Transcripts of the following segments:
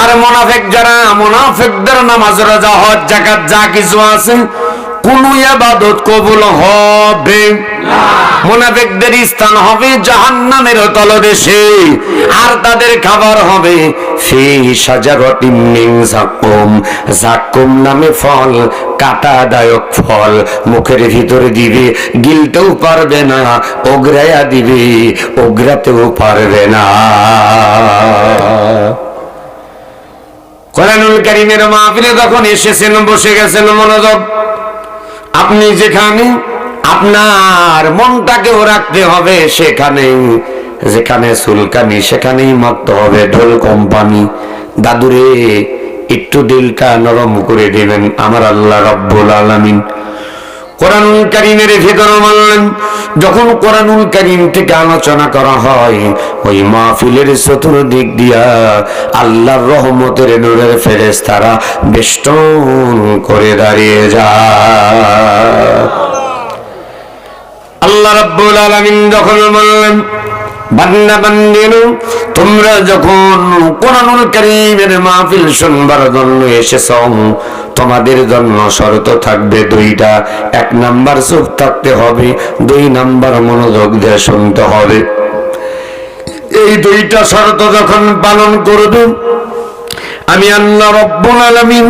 আর মোনাফেক যারা, মোনাফেকদের নামাজ রোজা হজ জাকাত যা কিছু আছে, কোন ইবাদত কবুল হবে মোনাফেকদের স্থান হবে জাহান্নামের তলদেশে, আর তাদের খাবার হবে ফি সাজারতিন মিন জাকুম। জাকুম নামে ফল, কাটাদায়ক ফল, মুখের ভিতরে দিবে, গিলতেও পারবে না, ওগরায়া দিবে, ওগরাতেও পারবে না। কোরআনুল কারীমের মাহফিলে যখন এসেছেন, বসে গেছেন মনোযোগ, আপনি যেখানে, আপনার মনটাকেও রাখতে হবে সেখানে যেখানে সুলকানি, সেখানেই মারতে হবে ঢোল কোম্পানি। দাদুরে, একটু দিলটা নরম করে দেবেন, আমার আল্লাহ রব্বুল আলামিন। কোরআনুল কারিমের ভেতরে বললেন, যখন কোরআনুল কারিম থেকে আলোচনা করা হয়, ওই মাহফিলের চতুর্দিক দিয়া আল্লাহর রহমতের নূরের ফেরেস তারা বেষ্টন করে দাঁড়িয়ে যায়। আল্লাহ রাব্বুল আলামিন যখন বললেন, বান্দা বান্দিনু, তোমরা যখন কোরআনুল কারীমের মাহফিল শুনবার জন্য এসেছ তোমাদের জন্য শর্ত থাকবে দুইটা। এক নাম্বার চুপ থাকতে হবে, দুই নাম্বার মনোযোগ দিয়ে শুনতে হবে। এই দুইটা শর্ত যখন পালন করবে আমি আল্লাহ রব্বুল আলামিন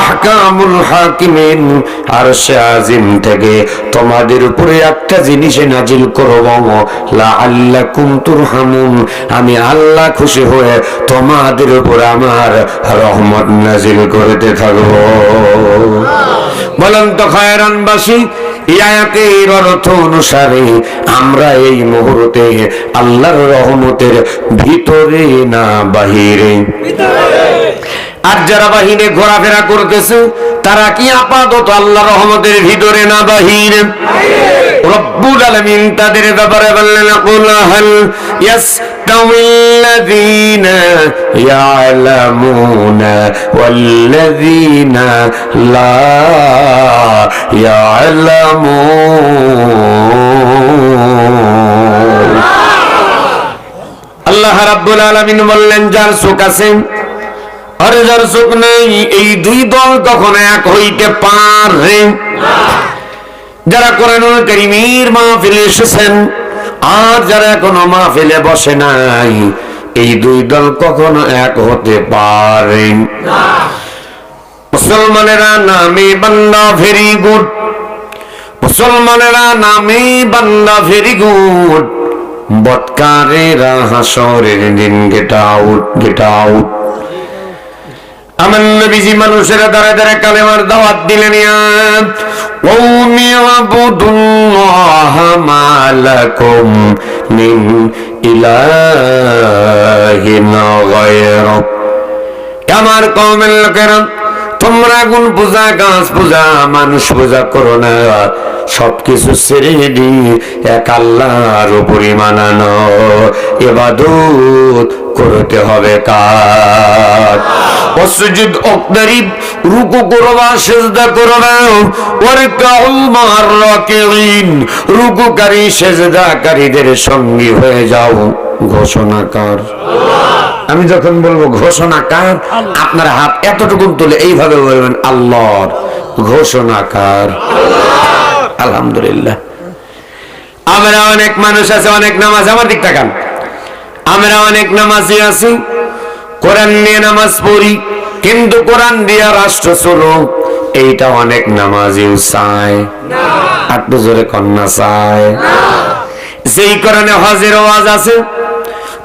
আহকামুল হাকিমিন আরশে আজিম থেকে তোমাদের উপরে একটা জিনিসে নাজিল করব। লাআল্লাকুম তুরহামুন। আমি আল্লাহ খুশি হয়ে তোমাদের উপর আমার রহমত নাজিল করতে থাকব। বলেন তো খয়রানবাসী, এই আয়াতের অর্থ অনুসারে আমরা এই মুহূর্তে আল্লাহর রহমতের ভিতরে না বাহিরে। আর যারা বাহিরে ঘোরাফেরা করতেছে, তারা কি আপাতত আল্লাহ রহমতের ভিতরে না বাহিরে? রব্বুল আলামিন তাদের ব্যাপারে বললেন কুল আল্লাহ রাব্বুল আলামিন বললেন, যার চোখ আছে আর যার চোখ নেই, এই দুই দল কখনো এক হইতে পারে। যারা কোরআনুল কারীমের মাহফিলে এসেছেন, আর যারা এখনও মাহফিলে বসে নাই, এই দুই দল কখনো এক হতে পারে। মুসলমানেরা নামে বান্দা ভেরি গুড মুসলমানেরা নামে বান্দা ভেরি গুড বৎকারেরা হাসরের দিন গেট আউট গেট আউট আমার নবীজি মানুষের দ্বারা দ্বারা কালেমার দাওয়াত দিলেন মালাকুম মিন ইলাহিন গায়রু। আমার কওমের লোকেরা তোমরা গুণ পূজা গাছ পূজা মানুষ পূজা করো না। সবকিছু ছেড়ে দি এক আল্লাহর উপরই মানানো এবাদত করতে হবে কার? অসুজিদ অকদারিব রুকু করবা, সেজদা করবা ওয়ারকাউ মার রাকিন রুকুকারী, সেজদাকারীদের সঙ্গী হয়ে যাও। ঘোষণাকার আমি যখন বলব ঘোষণা কার আপনার হাত এতটুকু তুলে এইভাবে বলবেন আল্লাহর। ঘোষণাকার আলহামদুলিল্লাহ। আমরা অনেক মানুষ আছে অনেক নামাজ। আমার দিক তাকান আমরা অনেক নামাজি আছি কোরআন নিয়ে নামাজ পড়ি কিন্তু কোরআন দিয়া রাষ্ট্র চলো এইটা অনেক নামাজিও চায়। তো জোরে কন্যা চায়। যেই কোরআনে হজের ওয়াজ আছে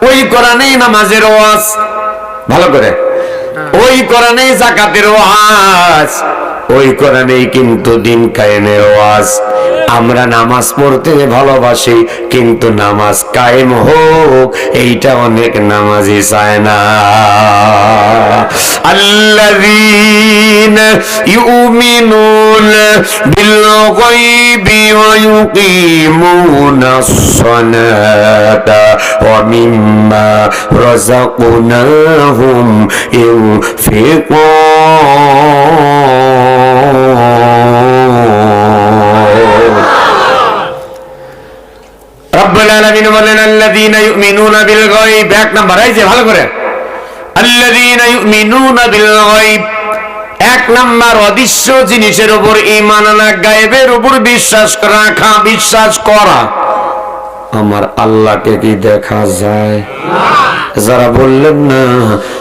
ওই কোরআনেই নামাজের ওয়াজ। ভালো করে। ওই কোরআনেই জাকাতের ওয়াজ। ওই কোরআনেই কিন্তু দিন কায়েমের ওয়াজ। আমরা নামাজ পড়তে ভালোবাসি, কিন্তু নামাজ কায়েম হোক, এইটা অনেক নামাজি চায় না। আল্লাযীনা ইউমিনুনা বিল গায়বি ওয়া ইউকিমুনাস সালাতা ওয়া আলামিন বলেন ইউমিনুনা বিল গায়ব। এক নাম্বার, এই যে ভালো করে। ইউমিনুনা বিল গায়ব। এক নাম্বার, অদৃশ্য জিনিসের উপর ঈমান আনা উপর বিশ্বাস রাখা বিশ্বাস করা। আমার আল্লাহকে কি দেখা যায়? যারা বললেন না,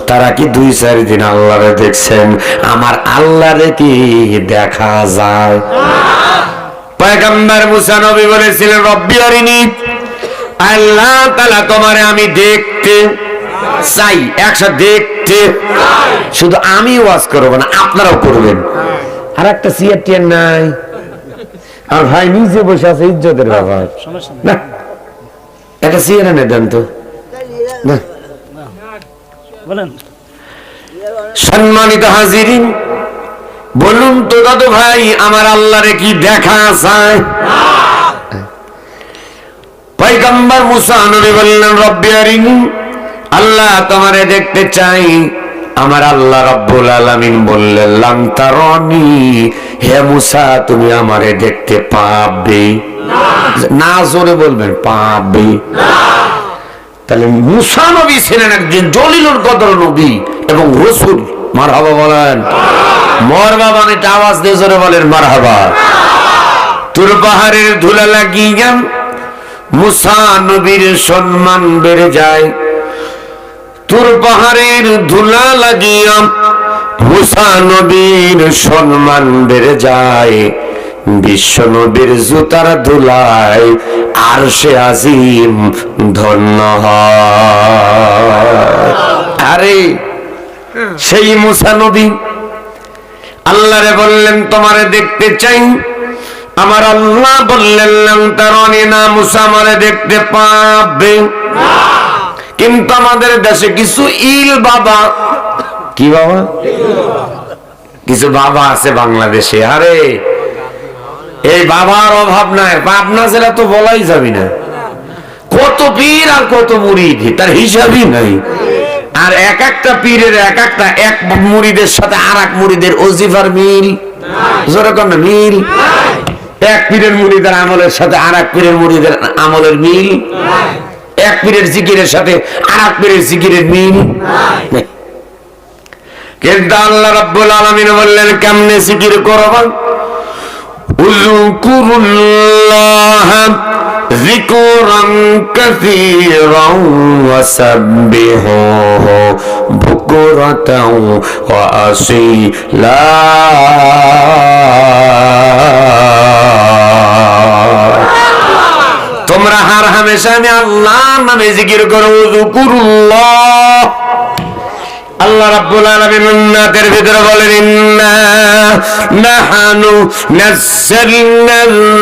তারা কি দুই, চার দিন আল্লাহরে দেখছেন? আমার আল্লাহরে কি দেখা যায়? পয়গম্বর মুসা নবী বলেছিলেন, রব্বি আল্লাহ তালা তোমারে আমি দেখতে চাই একসাথে দেখতে শুধু আমি ওয়াজ করব না আপনারাও করবেন। আর একটা সিয়ার টিয়ার নাই। আর ভাই নিজে বসে আছে ইজ্জতের ব্যাপার। না একটা সিয়ার এনে দেন তো। না। সম্মানিত হাজিরিন বলুন তো দাদু ভাই আমার আল্লাহরে কি দেখা যায়? পয়গম্বর মুসা নবী বললেন, রব্বি আরিনি, আল্লাহ তোমারে দেখতে চাই। আমার আল্লাহ রব্বুল আলামিন বললেন, লাম তারনি, হে মুসা, তুমি আমারে দেখতে পাবে। না, জোরে বলবেন, পাবে। তাহলে মুসা নবী ছিলেন একজন জলিলুল কদর নবী এবং রসুল। মারহাবা বলেন। মর বাবা এটা আওয়াজ দিয়ে জোরে বলেন, মারহাবা। তোর পাহাড়ের ধুলা লাগিয়া মুসা নবীর সম্মান বেড়ে যায়। তোর পাহাড়ের ধুলা লাগিয়া মুসা নবীর সম্মান বেড়ে যায়। বিশ্ব নবীর জুতার ধুলায় আর সে আজিম ধন্য আরে, সেই মুসা নবী আল্লাহরে বললেন, তোমারে দেখতে চাই। আমার আল্লাহ বললেন তারানি না মুসা আমারে দেখতে পাবে। কিন্তু আমাদের দেশে কিছু ইল বাবা। কি বাবা? কিছু বাবা আছে বাংলাদেশে, আরে! এই বাবার অভাব নাই, পাবনা জেলা তো বলাই যাবি না। কত পীর আর কত মুরিদ, তার হিসাবই নাই। আর এক একটা পীরের এক একটা, এক মুরিদের সাথে আর এক মুরিদের অজিফার মিল। যেরকম না, মিল? এক পীরের মুড়িদের আমলের সাথে আর এক পীরের মুড়িদের আমলের মিল এক পীরের জিকিরের সাথে আর এক পীরের জিকিরের মিল। কিন্তু আল্লাহ রাব্বুল আলামিন বললেন, কেমনে জিকির করবা اذكروا الله ذكرا كثيرا وسبحوه بكرة وأصيلا তোমরা হার হামেশা আমি আল্লাহ নামে জিকির করো যুকুরুল্লাহ আল্লাহ রাব্বুল আলামিন উন্নাতের ভিতরে বলেন, ইন্না নাহানু নাযালনা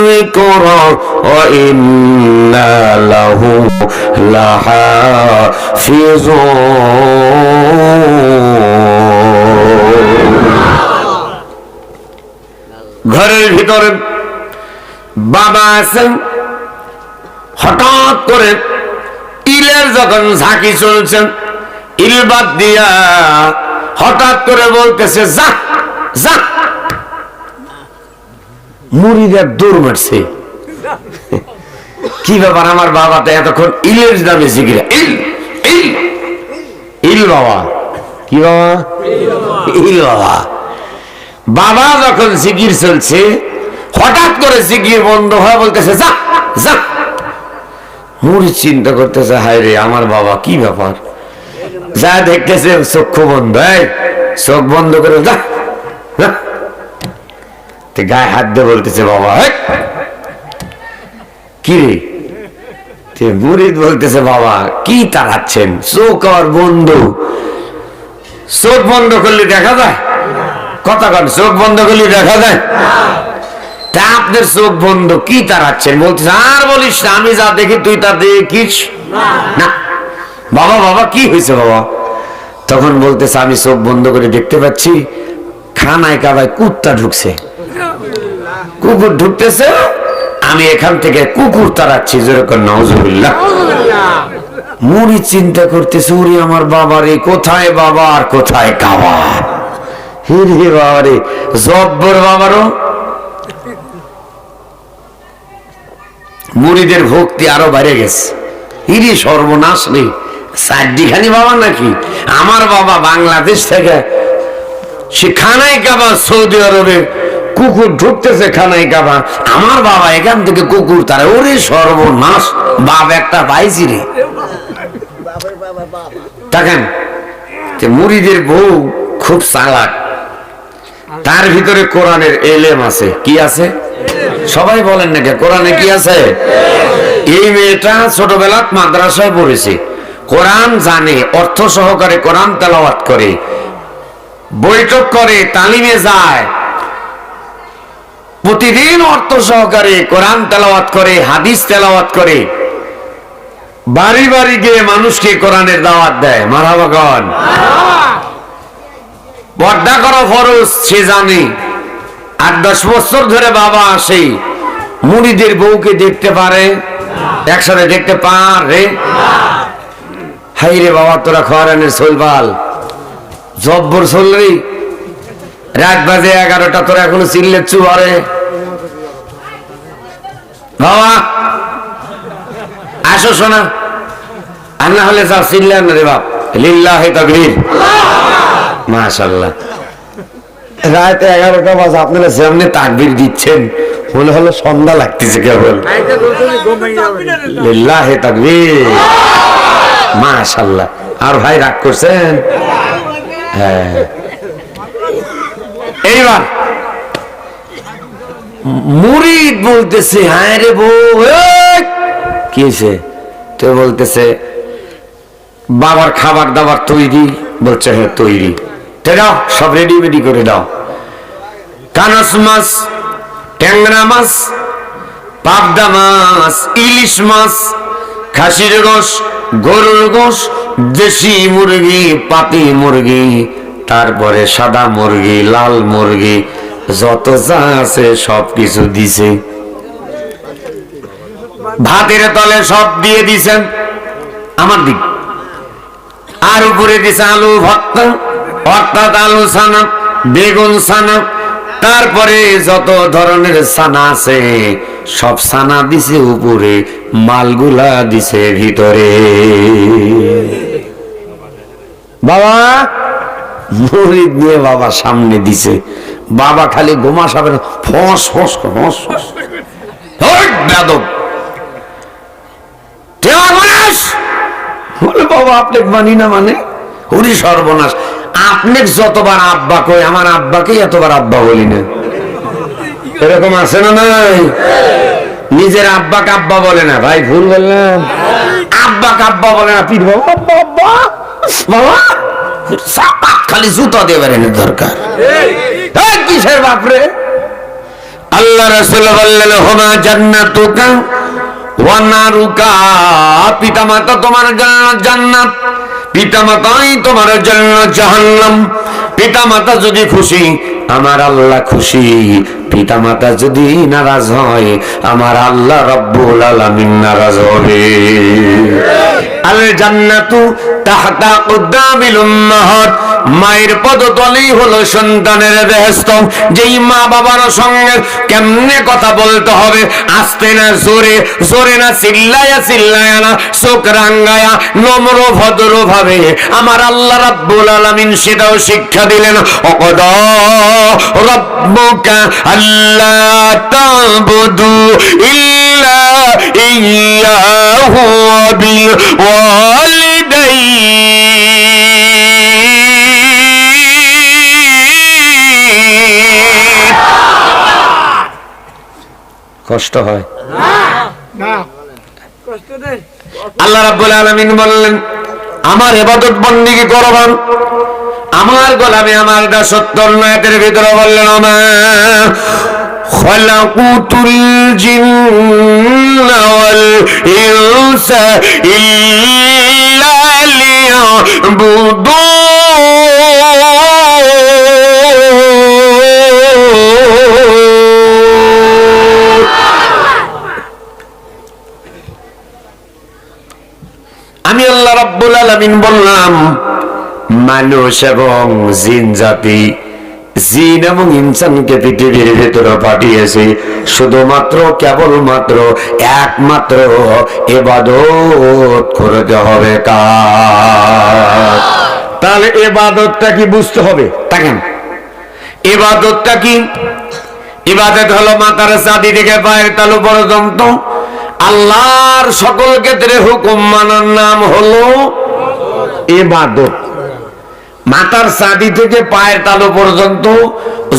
যিকরা ওয়া ইন্না লাহু ঘরের ভিতরে বাবা আছেন। হঠাৎ করে ইলের যখন ঝাঁকি চলছেন ইল বাদ দিয়া হঠাৎ করে বলতেছে, যা যা। মুড়িদের দৌড় মারছে। কি ব্যাপার আমার বাবাটা এতক্ষণ ইলের দামে শিখিরা ইল ইল ইল বাবা। কি বাবা? ইল বাবা। বাবা যখন জিকির চলছে, হঠাৎ করে জিকির বন্ধ হয় বলতেছে, যা যা। মুড়ি চিন্তা করতেছে, হায় রে, আমার বাবা, কি ব্যাপার? যা দেখতেছে, চক্ষু বন্ধ চোখ বন্ধ করে যা। গায়ে হাত দিয়ে বলতেছে, বাবা কি রে? মুরিদ বলতেছে, বাবা, কি তাড়াচ্ছেন? চোখ আর বন্ধু। চোখ বন্ধ করলে দেখা যায়? কথা কন, চোখ বন্ধ করলে দেখা যায়? তা আপনার চোখ বন্ধ, কি তাড়াচ্ছেন? বলতেছে, আর বলিস আমি যা দেখি তুই তা দেখিস। না। বাবা বাবা, কি হয়েছে বাবা? তখন বলতেছে, আমি চোখ বন্ধ করে দেখতে পাচ্ছি, খানায় কাবায় কুত্তা ঢুকছে। কুকুর ঢুকতেছে, আমি এখান থেকে কুকুর তাড়াচ্ছি যেরকম নজরুল্লাহ মুড়ি চিন্তা করতেছে উরি আমার বাবারে, কোথায় বাবা আর কোথায় কাবা? হিরে বাবারে, জব্বর বাবারও। মুড়িদের ভক্তি আরও বেড়ে গেছে। হিরে সর্বনাশ নেই। চারটিখানি বাবা নাকি? আমার বাবা বাংলাদেশ থেকে সে খানাই কাবা সৌদি আরবে কুকুর ঢুকতেছে খানাই কাবা আমার বাবা এখান থেকে কুকুর তারা, ওরে সর্বনাশ, বাপ একটা পাইছি রে। দেখেন মুড়িদের বউ খুব চালাক। তার ভিতরে কোরআনের এলেম আছে। কি আছে? সবাই বলেন নাকি, কোরআনে কি আছে? এই মেয়েটা ছোটবেলা মাদ্রাসায় পড়েছে। কোরআন জানে, অর্থ সহকারে কোরআন তেলাওয়াত করে, বৈঠক করে, তালিমে যায়, প্রতিদিন অর্থ সহকারে কোরআন তেলাওয়াত করে, হাদিস তেলাওয়াত করে। বাড়ি বাড়ি গিয়ে মানুষকে কোরআনের দাওয়াত দেয় মারাবাগন পর্দা করা ফরজ, সে জানে। আট দশ বছর ধরে বাবা আসে, মুড়িদের বউকে দেখতে পারে, একসাথে দেখতে পারে। হাই রে বাবা তোরা খরানের সোলবাল জব্বর চললি রাত বাজে এগারোটা তোরা এখনও চিল্লে চুয়ারে বাবা আসো শোনা আর না হলে যা চিল্লেন রে বাপ। লিল্লাহ তকবীর। মাশাল্লাহ রাত এগারোটা বাজে আপনারা সামনে তাকবির দিচ্ছেন মনে হলো সন্ধ্যা লাগতেছে কেবল। লিল্লাহে তাকবীর। মাশাল্লাহ আর ভাই রাগ করছেন? হ্যাঁ। এইবার, মুরিদ বলতেছে হ্যাঁ রে বউ! কি হয়েছে? তো বলতেছে, বাবার খাবার দাবার তৈরি, বলছে হ্যাঁ তৈরি। দাও, সব রেডি মেডি করে দাও। কানস মাছ, ট্যাংরা মাছ, পাবদা মাছ, ইলিশ মাছ, খাসির গোস গরুর গোস দেশি মুরগি, পাতি মুরগি, তারপরে সাদা মুরগি, লাল মুরগি, যত যা আছে সব কিছু দিছে। ভাতের তলে সব দিয়ে দিছেন। আমার দিক। আর উপরে দিছে আলু ভর্তা অর্থাৎ আলু সানা বেগুন সানা তারপরে যত ধরনের সানা আছে, সব সানা দিছে উপরে, মালগুলা দিছে ভিতরে। বাবা মরিদ নিয়ে বাবা সামনে দিছে। বাবা খালি গোমা সাবে ফস ফস ফস ফস? বলে, বাবা, আপনি মানি না মানে? হরি সর্বনাশ। আপনি যতবার আব্বা কই, আমার আব্বাকে এতবার আব্বা বলি না। এরকম আছে না নাই? নিজের আব্বা কাব্বা বলে না। ভাই, ভুল বললাম। আব্বা কাব্বা বলে না, পীর বাবা, আব্বা আব্বা। বাবা সাপাত খালি জুতো দেবেন দরকার। এই কিসের বাপরে আল্লাহ রাসূল বললেন, হোমা জান্নাতুকা ওয়া নারুকা। পিতামাতা, তোমার জান্নাত। পিতামাতাই তোমার জন্য জাহান্নাম। পিতামাতা যদি খুশি আমার আল্লাহ খুশি। পিতামাতা যদি নারাজ হয়, আমার আল্লাহ রব্বুল আলামিন নারাজ হবে। আল জান্নাতু তাহতা উম্মাহাত। মায়ের পদতলেই হলো সন্তানের বেহেস্ত যেই মা বাবার সঙ্গে কেমনে কথা বলতে হবে, আস্তে না জোরে জোরে না চিল্লায়া চিল্লায়া না, চোখ রাঙ্গায়া, নম্র ভদ্র ভাবে আমার আল্লাহ রাব্বুল আলামিন সেটাও শিক্ষা দিলেন। অকদ রব্বুকা আল্লাহ তাবুদু ইল্লা ইয়াহু বিল ওয়ালিদাইন কষ্ট হয় আল্লাহ রাব্বুল আলামিন বললেন আমার ইবাদত বন্দেগী করবান আমার গোলামে আমার সত্তর নয়াতের ভিতরে বললেন আমার আমি আল্লাহ রাব্বুল আলামিন বললাম মানুষ এবং জিন জাতি জিন এবং ইনসানকে পৃথিবীর ভেতরে পাঠিয়েছি শুধুমাত্র কেবলমাত্র একমাত্র এবাদত করতে হবে কাজ তাহলে এবাদতটা কি বুঝতে হবে দেখেন এবাদতটা কি ইবাদত হলো মাতার চাঁদি থেকে পায়ের তালু পর্যন্ত আল্লাহর সকল ক্ষেত্রে হুকুম মানার নাম হলো এবাদত মাথার চাঁদি থেকে পায়ের তালু পর্যন্ত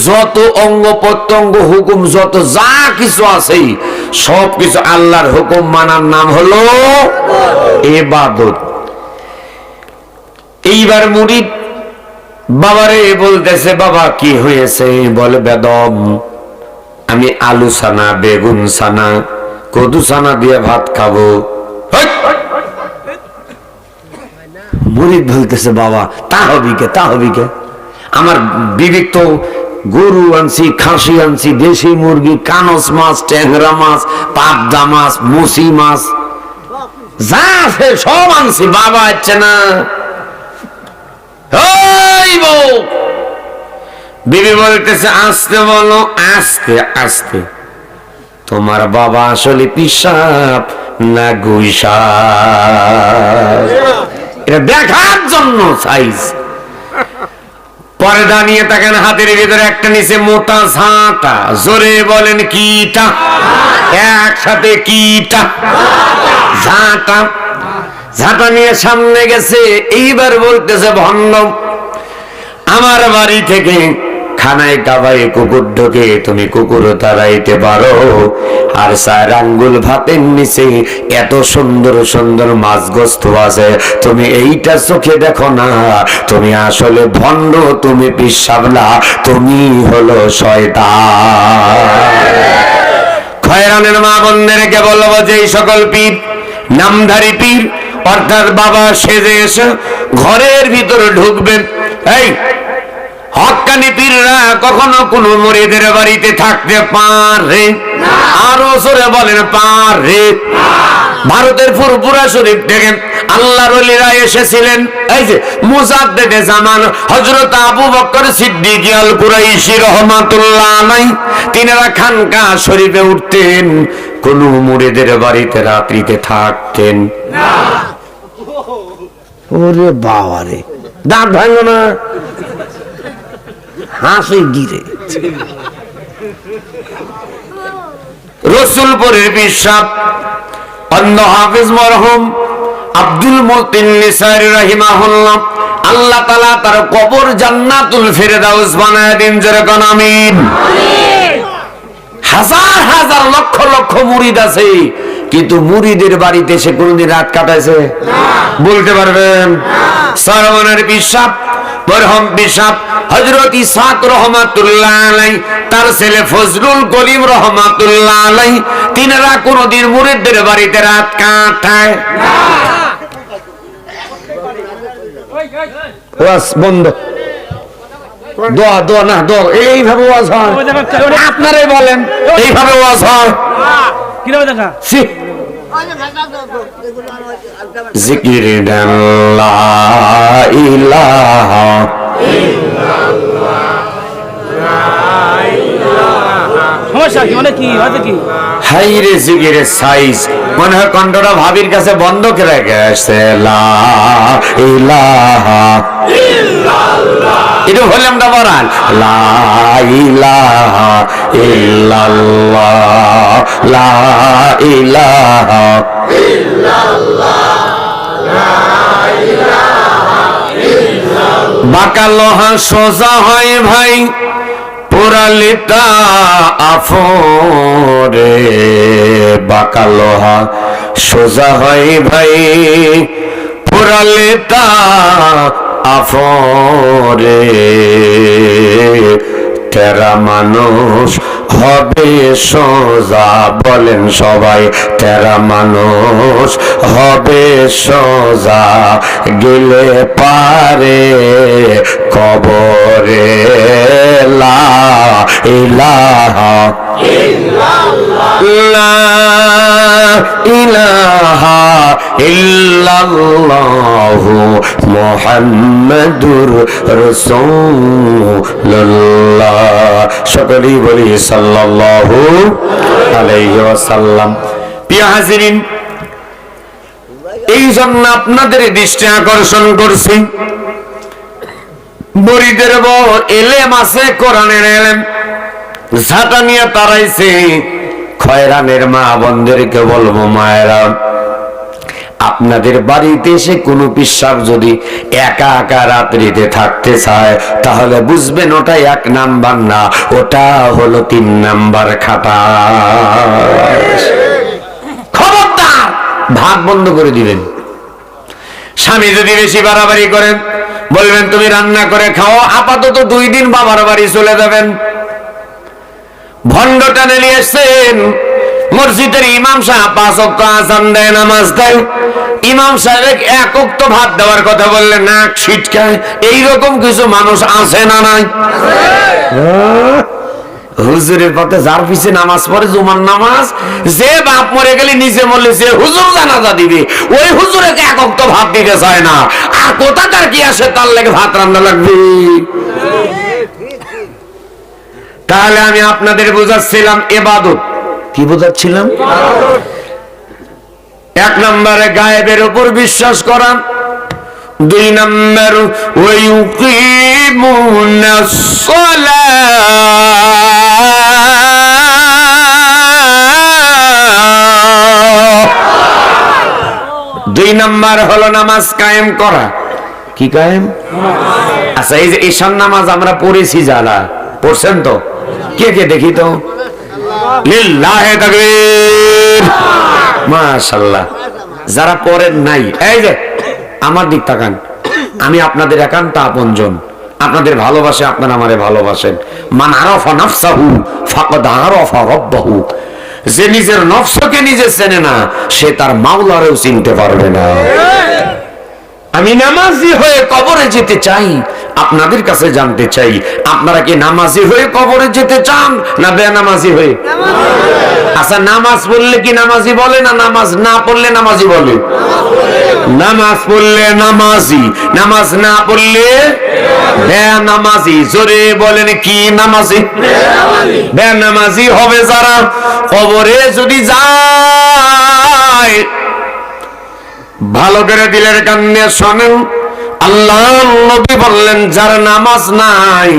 যত অঙ্গ প্রত্যঙ্গ, হুকুম যত, যা কিছু আছে সব কিছু আল্লাহর হুকুম মানার নাম হলো এবাদত এইবার মুরিদ বাবারে বলতেছে, বাবা, কি হয়েছে? বলে, বেদম, আমি আলু সানা বেগুন সানা কদু সানা দিয়ে ভাত খাব! মুরিদ বলতেছে, বাবা, তা হবি কে, তা হবি কে? আমার বিবেক তো গরু আনছি, খাসি আনছি, দেশি মুরগি, কানস মাছ, ট্যাংরা মাছ, পাবদা মাছ, মুসি মাছ, যা আছে সব আনছি, বাবা আছে না। বিবি বলতেছে, আসতে বলো, আস্তে আস্তে, তোমার বাবা আসলে পিসাব না গুইসাব? এটা দেখার জন্য সাইজ পরে দাঁড়িয়ে তাকেন হাতের ভিতরে, একটা নিচে মোটা ঝাঁটা। জোরে বলেন, কিটা? একসাথে, কিটা? ঝাঁটা। ঝাঁটা নিয়ে সামনে গেছে, এইবার বলতেছে, ভণ্ড, আমার বাড়ি থেকে খানায় কাবাই কুকুর ঢোকে, তুমি কুকুর তাড়াইতে পারো। আর চার আঙ্গুল ভাতের নিচে এত সুন্দর সুন্দর মাছ গোস্ত আছে, তুমি এইটা চোখে দেখো না। তুমি আসলে ভণ্ড, তুমি পিসাবলা, তুমি হলো শয়তান। খয়রানের মা বোনদেরকে বলব যে এই সকল পীর, নামধারী পীর, অর্থাৎ বাবা সেজে এসে ঘরের ভিতরে ঢুকবেন এই হকানি পীররা কখনো কোন মরিদের বাড়িতে থাকতে পারে? আরও সরে বলেন পারে। ভারতের ফুরপুরা শরীফ থেকে আল্লাহর ওলিরা এসেছিলেন। এই যে মুজাদ্দেদে জামান হযরত আবু বকর সিদ্দিক আল কুরাইশি রহমাতুল্লাহ আলাই তিনারা খানকা শরীফে উঠতেন কোন মুরিদের বাড়িতে রাত্রিতে থাকতেন। ওরে বাবা রে দাঁত ভাঙো না। হাসি গিরে। রসুলপুরের বিশ্বাস অন্য হাফিজ মরহুম আব্দুল মতিন নিসারি রাহিমাহুল্লাহ আল্লাহ তাআলা তার কবর জান্নাতুল ফিরদাউস বানায় দিন যেরকম আমিন। হাজার হাজার লক্ষ লক্ষ মুরিদ আছে কিন্তু মুরিদের বাড়িতে সে কোনদিন রাত কাটাইছে? বলতে পারবেন? সরমনের বিশ্বাস মরহম বিশ্বাস হজরত ইসাক রহমাতুল্লাহ আলাই তার ছেলে ফজলুল করিম রহমাতুল্লাহ আলাই তিনারা কোনদিন মুরিদদের বাড়িতে রাত কাটায়। ওয়াজ বন্ধ। দোয়া দোয়া না দোয়া এইভাবে ওয়াজ হয়। ওই দেখা ওটা- আপনারাই বলেন। এইভাবে ওয়াজ হয়। দেখা? জিকির মানে কি? হয়তো কি? হাই রে জিকিরের সাইজ। মনে হয় কণ্ঠটা ভাবির কাছে বন্ধ করে গেছে। লা ইলাহা এটা ভলিউমটা বাড়ান লা ইলাহা ইল্লাল্লাহ। বাঁকা লোহা সোজা হয় ভাই পোড়ালিতা আফরে। বাঁকা লোহা সোজা হয় ভাই পোড়ালিতা আফরে। তেরা মানুষ হবে সোজা বলেন সবাই তেরা মানুষ হবে সোজা গেলে পারে কবরে। লা ইলাহা লা ইলাহা ইল্লাল্লাহু মুহাম্মাদুর রাসূলুল্লাহ। সকলেই বলি সাল্লাল্লাহু আলাইহি ওয়াসাল্লাম। প্রিয় হাজিরিন, এই জন্য আপনাদের দৃষ্টি আকর্ষণ করছি। বরিদের বউ এলেম আছে, কোরআনের এলেম। ঝাঁটা নিয়ে তারাইছে। খয়রানের মা বোনদেরকে বলব, মায়েরা, আপনাদের বাড়িতে এসে কোনো পিসাব যদি একা একা রাত্রিতে থাকতে চায়, তাহলে বুঝবেন ওটা এক নাম্বার না, ওটা হলো তিন নাম্বার খাতা খবরদার ভাত বন্ধ করে দিবেন। স্বামী যদি বেশি বাড়াবাড়ি করেন, বলবেন, তুমি রান্না করে খাও, আপাতত দুই দিন বাবার বাড়ি চলে যাবেন। ভণ্ড টানে নিয়ে এসছেন। মসজিদের ইমাম সাহেব, পাঁচ অক্ট দেয়, নামাজ দেয়। ইমাম সাহেব এক অক্ট ভাত দেওয়ার কথা বললে নাক ছিটকায় এইরকম কিছু মানুষ আছে না নাই? হুজুরের পথে যার পিছে নামাজ পড়ে, জুমার নামাজ, যে বাপ মরে গেলে নিচে মরলে সে হুজুর জানাজা দিবে। ওই হুজুরকে এক অক্ত ভাত দিতে চায় না। আর কোথাকার কি আসে, তার লেগে ভাত রান্না লাগবে। তাহলে আমি আপনাদের বোঝাচ্ছিলাম এবাদত। কি বোঝাচ্ছিলাম? এক নম্বরে গায়েবের উপর বিশ্বাস করা দুই নম্বর সালাহ দুই নম্বর হলো নামাজ কায়েম করা। কি কায়েম? আচ্ছা এই যে ঈশান নামাজ আমরা পড়েছি যারা পড়ছেন তো? কে কে দেখি তো? লিল্লাহে যারা পড়েন নাই, এই যে, আমার দিক তাকান। আমি আপনাদের একান্ত আপনজন। আপনাদের ভালোবাসে আপনারা আমারে ভালোবাসেন। মান আরাফা নাফসাহু, ফাকাদ আরাফা রাব্বাহু। যে নিজের নফসকে নিজে চেনে না, সে তার মাওলারেও চিনতে পারবে না। আমি নামাজি হয়ে কবরে যেতে চাই। আপনাদের কাছে জানতে চাই, আপনারা কি নামাজি হয়ে কবরে যেতে চান না বেনামাজি হয়ে? আচ্ছা নামাজ পড়লে কি নামাজি বলে না নামাজ না পড়লে নামাজি বলে? নামাজ পড়লে নামাজি, নামাজ না পড়লে বেনামাজি। জোরে বলেন কি নামাজি? বেনামাজি হবে যারা কবরে যদি যায় ভালো করে দিলের কান্নে শোনেন। আল্লাহ নবী বললেন যার নামাজ নাই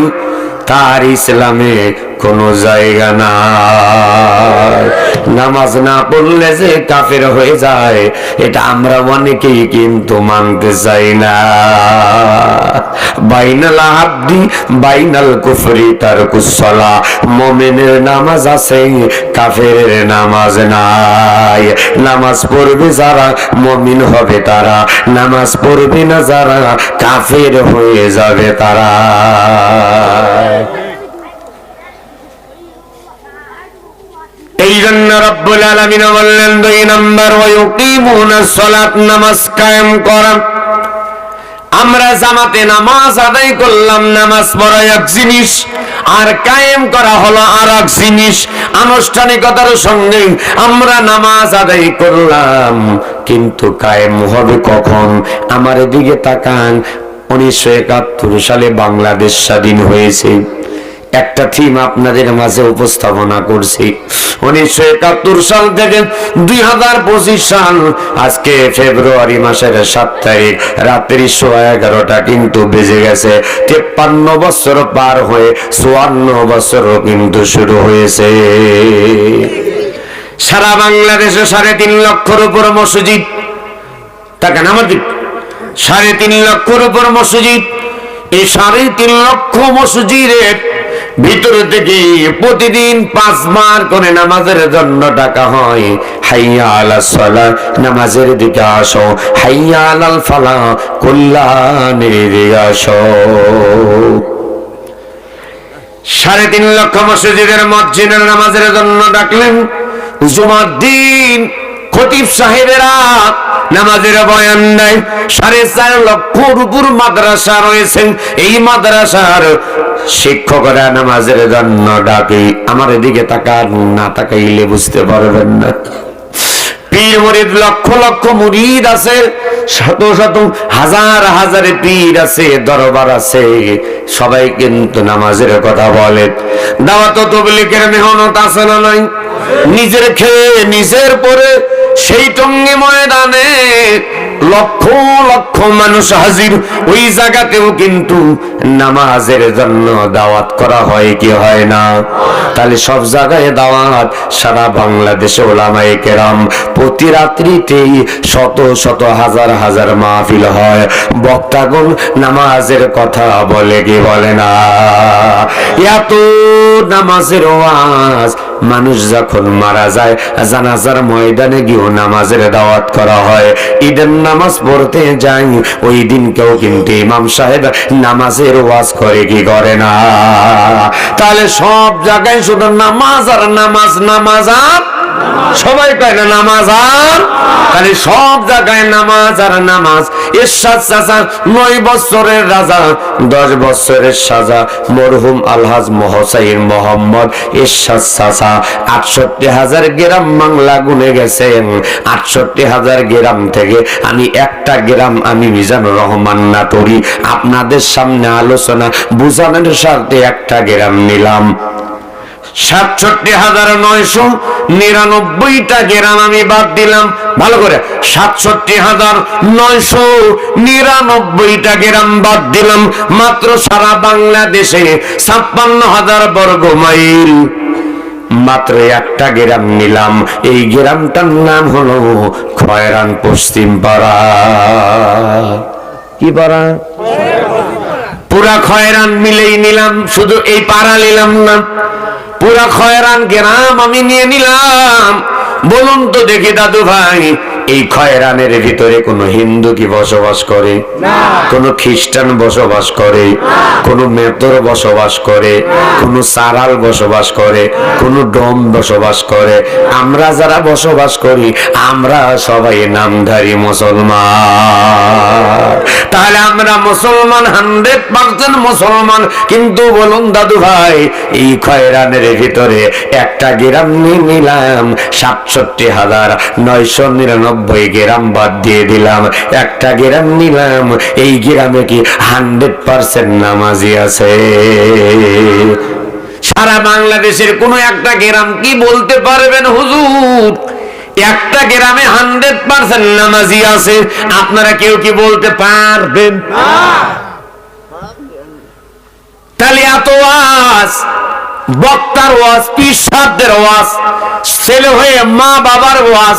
তার ইসলামে কোনো জায়গা নাই। নামাজ না পড়লে যে কাফের হয়ে যায়, এটা আমরা অনেকেই কিন্তু মানতে চাই না। বাইনাল আব্দি, বাইনাল কুফরি তার কুসলা মোমেনের নামাজ আছে কাফের নামাজ নাই। নামাজ পড়বে যারা, মমিন হবে তারা। নামাজ পড়বে না যারা, কাফের হয়ে যাবে তারা। আমরা জামাতে নামাজ আদায় করলাম, নামাজ পড়া এক জিনিস, আর কায়েম করা হলো আর এক জিনিস। আনুষ্ঠানিকতার সঙ্গে আমরা নামাজ আদায় করলাম, কিন্তু কায়েম হবে কখন? আমার এদিকে তাকান, উনিশশো একাত্তর সালে বাংলাদেশ স্বাধীন হয়েছে। একটা থিম আপনাদের মাঝে উপস্থাপনা করছি। উনিশশো একাত্তর সাল থেকে দুই হাজার পঁচিশ সাল, আজকে ফেব্রুয়ারি মাসের সাত তারিখ, রাত্রি সোয়া এগারোটা কিন্তু বেজে গেছে। তেপ্পান্ন বছর পার হয়ে চুয়ান্ন বছরও কিন্তু শুরু হয়েছে। সারা বাংলাদেশে সাড়ে তিন লক্ষর উপর মসজিদ। তাকে আমার দিক। সাড়ে তিন লক্ষর উপর মসজিদ। এই সাড়ে তিন লক্ষ মসজিদের ভিতর থেকে প্রতিদিন পাঁচবার করে নামাজের জন্য ডাকা হয়। হাইয়া আলা সলা, নামাজের দিকে আসো। হাইয়া আলাল ফালা, কল্যাণের আসো। সাড়ে তিন লক্ষ মসজিদের মসজিদের নামাজের জন্য ডাকলেন। জুমার দিন খতিব সাহেবেরা নামাজের বয়ান দেয় সাড়ে চার লক্ষর উপর মাদ্রাসা রয়েছে। এই মাদ্রাসার শিক্ষকরা নামাজের জন্য ডাকে। আমার এদিকে তাকান, না তাকাইলে বুঝতে পারবেন না। পীর মুরিদ লক্ষ লক্ষ মুরিদ আছে, শত শত হাজার হাজারে পীর আছে, দরবার আছে। সবাই কিন্তু নামাজের কথা বলে। দাওয়াত তবলিকের মেহনত আছে না নাই? নিজের খেয়ে, নিজের পরে সেই টঙ্গি ময়দানে লক্ষ লক্ষ মানুষ হাজির, ওই জায়গাতেও কিন্তু নামাজের জন্য দাওয়াত করা হয় কি হয় না? তাহলে সব জায়গায় দাওয়াত, সারা বাংলাদেশে ওলামায়ে কেরাম প্রতি রাত্রিতেই শত শত হাজার হাজার মাহফিল হয়। বক্তাগণ নামাজের কথা বলে কি বলে না? এত নামাজের ওয়াজ, মানুষ যখন মারা যায়, জানাজার ময়দানে গিয়েও নামাজের দাওয়াত করা হয়। ঈদের নামাজ পড়তে যাই ওই দিন কেউ কিন্তু ইমাম সাহেব নামাজের ওয়াজ করে কি করে না? তাহলে সব জায়গায় শুধু নামাজ আর নামাজ নামাজ আর সবাই কয় না, নামাজ আর? তাহলে সব জায়গায় নামাজ আর নামাজ। চাচা, নয় বছরের রাজা, দশ বছরের সাজা। মরহুম আলহাজ মহসাইন মোহাম্মদ চাচা, আটষট্টি হাজার গ্রাম বাংলা গুনে গেছেন। আটষট্টি হাজার গ্রাম থেকে আমি একটা গ্রাম আমি মিজানুর রহমান নাটরি আপনাদের সামনে আলোচনা, বুঝানোর স্বার্থে একটা গ্রাম নিলাম। সাতষট্টি হাজার নয়শো নিরানব্বইটা গ্রাম আমি বাদ দিলাম। ভালো করে, সাতষট্টি হাজার নয়শো নিরানব্বইটা বাদ দিলাম। মাত্র সারা বাংলাদেশে ছাপ্পান্ন হাজার বর্গ মাইল। মাত্র একটা গ্রাম নিলাম। এই গ্রামটার নাম হলো খয়রান পশ্চিম পাড়া। কি পাড়া? পুরা খয়রান মিলেই নিলাম, শুধু এই পাড়া নিলাম না। পুরা খয়রান গ্রাম আমি নিয়ে নিলাম। বলুন তো দেখি দাদু ভাই এই খয়রানের ভিতরে কোনো হিন্দু কি বসবাস করে? কোন খ্রিস্টান বসবাস করে? কোন মেতর বসবাস করে? কোন সারাল বসবাস করে? কোন ডোম বসবাস করে? আমরা যারা বসবাস করি আমরা সবাই নামধারী মুসলমান। তাহলে আমরা মুসলমান হান্ড্রেড পার্সেন্ট মুসলমান। কিন্তু বলুন দাদু ভাই এই খয়রানের ভিতরে একটা গ্রাম নিলাম সাতষট্টি হাজার নয়শো নিরানব্বই গ্রাম বাদ দিয়ে দিলাম একটা গ্রাম নিলাম এই গ্রামে কি হান্ড্রেড পার্সেন্ট নামাজি আছে? সারা বাংলাদেশের কোন একটা গ্রাম কি বলতে পারবেন হুজুর? একটা গ্রামে হান্ড্রেড পার্সেন্ট নামাজি আছে আপনারা কেউ কি বলতে পারবেন? তাহলে এত ওয়াজ বক্তার ওয়াজ পিসাবদের ওয়াজ, ছেলে হয়ে মা বাবার ওয়াজ,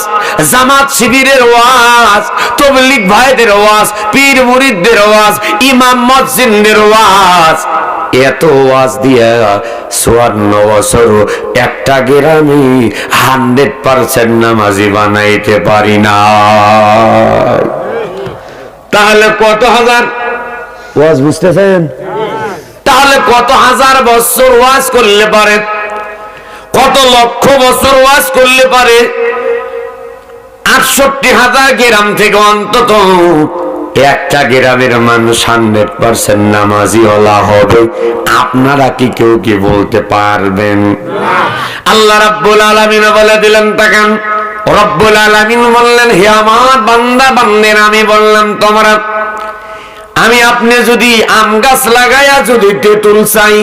জামাত শিবিরের ওয়াজ তবলিক ভাইদের ওয়াজ, পীর মুরিদদের ওয়াজ, ইমাম মসজিদের ওয়াজ। এত ওয়াজ দিয়া চুয়ান্ন বছর একটা গ্রামে হান্ড্রেড পার্সেন্ট নামাজি বানাইতে পারি না। তাহলে কত হাজার? ওয়াজ বুঝতেছেন? তাহলে কত হাজার বছর ওয়াজ করলে পারে? কত লক্ষ বছর ওয়াজ করলে পারে? আটষট্টি হাজার গ্রাম থেকে অন্তত একটা গ্রামের মানুষ হান্ড্রেড পার্সেন্ট নামাজি ওলা হবে। আপনারা কি কেউ কি বলতে পারবেন? আল্লাহ রাব্বুল আলামিন বলে দিলেন, তাকান। রব্বুল আলামিন বললেন, হে আমার বান্দা, বান্দের, আমি বললাম, তোমরা আমি আপনি যদি আম গাছ লাগাইয়া যদি তেঁতুল চাই,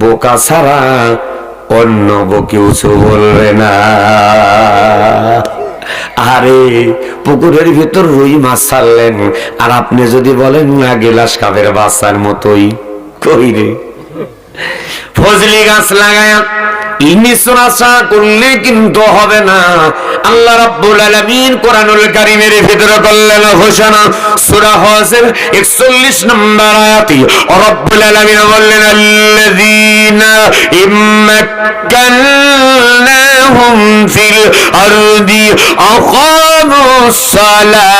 বোকা ছাড়া অন্য কিছু বলবে না। আরে, পুকুরের ভিতর রুই মাছ ছাড়লেন, আর আপনি যদি বলেন না, গেলাস কাপের বাচ্চার মতোই, কই রে? ফজলি গাছ লাগায়া মিশ্র আশা করলে কিন্তু হবে না। আল্লাহ রাব্বুল আলামিন কোরআনুল কারীমের ভিতরে করলেন ঘোষণা, সূরা হজের 41 নম্বর আয়াতে। রব্বুল আলামিন বললেন, আল্লাযীনা ইম্মাক্কান্নাহুম ফিল আরদি আকামুস সালাহ